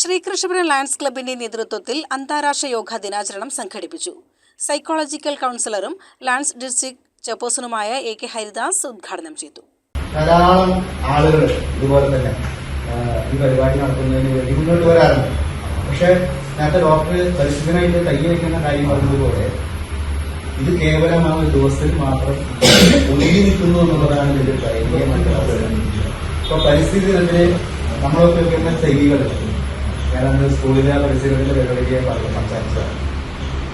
Sreekrishnapuram lions ക്ലബിന്റെ നേതൃത്വത്തിൽ അന്താരാഷ്ട്ര യോഗാ ദിനാചരണം സംഘടിപ്പിച്ചു. സൈക്കോളജിക്കൽ കൗൺസിലറും ലയൺസ് ഡിസ്ട്രിക്ട് ചെയർപേഴ്സണുമായ എ കെ ഹരിദാസ് ഉദ്ഘാടനം ചെയ്തു. ധാരാളം ആളുകൾ ഇതുപോലെ തന്നെ ഈ പരിപാടി നടത്തുന്നതിന് വേണ്ടി മുന്നോട്ട് വരാറുണ്ട്. പക്ഷേ നേരത്തെ ഡോക്ടർ പരിശുദ്ധനായിട്ട് കൈ വയ്ക്കുന്ന കാര്യം പറഞ്ഞതുപോലെ ഇത് കേവലം ആ ഒരു ദിവസത്തിൽ മാത്രം ഒതുങ്ങി നിൽക്കുന്നു എന്നുള്ളതാണ് ഇതിന്റെ പരിചയമായിട്ടുള്ളത് ഇപ്പൊ പരിസ്ഥിതി തന്നെ നമ്മളൊക്കെ വെക്കുന്ന ചെവികൾ ഞാൻ നമ്മൾ സ്കൂളിലെ പരിസരത്തിലെ പരിപാടിക്ക് സംസാരിച്ചതാണ്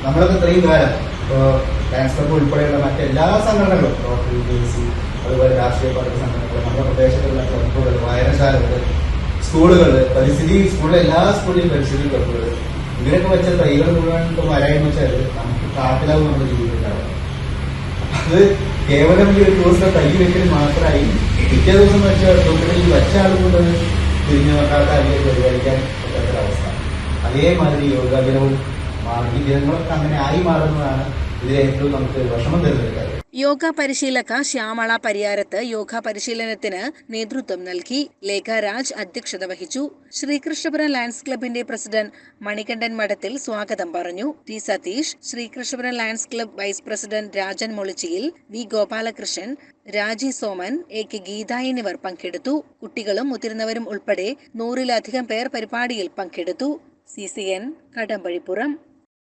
നമ്മളൊക്കെ ഇത്രയും കാലം ഇപ്പോൾ ഡാൻസ് ക്ലബ് ഉൾപ്പെടെയുള്ള മറ്റെല്ലാ സംഘടനകളും റോട്ടറി ഡി സി അതുപോലെ രാഷ്ട്രീയ പാർട്ടി സംഘടനകൾ നമ്മുടെ പ്രദേശത്തുള്ള ക്ലബുകൾ വായനശാലകൾ സ്കൂളുകൾ പരിസ്ഥിതി സ്കൂളിലെ എല്ലാ സ്കൂളിലെയും പരിസ്ഥിതി ക്ലബുകൾ ഇവരൊക്കെ വെച്ച തൈകൾ മുഴുവൻ ഇപ്പൊ വരായെന്ന് വെച്ചാൽ നമുക്ക് കാട്ടിലാവും നമ്മുടെ ജീവിതത്തിലുണ്ടാവുക. അത് കേവലം ഈ ഒരു ദിവസത്തെ തൈ വെക്കൽ മാത്രമായി പിറ്റേ ദിവസം വെച്ച ഈ വെച്ച ആൾ കൊണ്ട് തിരിഞ്ഞു നോക്കാത്ത അല്ലെങ്കിൽ പരിപാലിക്കാൻ പറ്റാത്തൊരവസ്ഥ അതേമാതിരി യോഗാദിനവും ദിനങ്ങളൊക്കെ അങ്ങനെ ആയി മാറുന്നതാണ് ഇതിൽ ഏറ്റവും നമുക്ക് വിഷമം തരുന്ന കാര്യം. യോഗ പരിശീലക ശ്യാമള പരിയാരത്ത് യോഗ പരിശീലനത്തിന് നേതൃത്വം നൽകി. ലേഖ രാജ് അധ്യക്ഷത വഹിച്ചു. ശ്രീകൃഷ്ണപുരം ലയൺസ് ക്ലബിന്റെ പ്രസിഡന്റ് മണികണ്ഠൻ മഠത്തിൽ സ്വാഗതം പറഞ്ഞു. T Satheesh Sreekrishnapuram lions club vice president Rajan Molichiyil V Gopalakrishnan Raji Soman A K Geetha എന്നിവർ പങ്കെടുത്തു. കുട്ടികളും മുതിർന്നവരും ഉൾപ്പെടെ നൂറിലധികം പേർ പരിപാടിയിൽ പങ്കെടുത്തു. C C N Kadambazhipuram.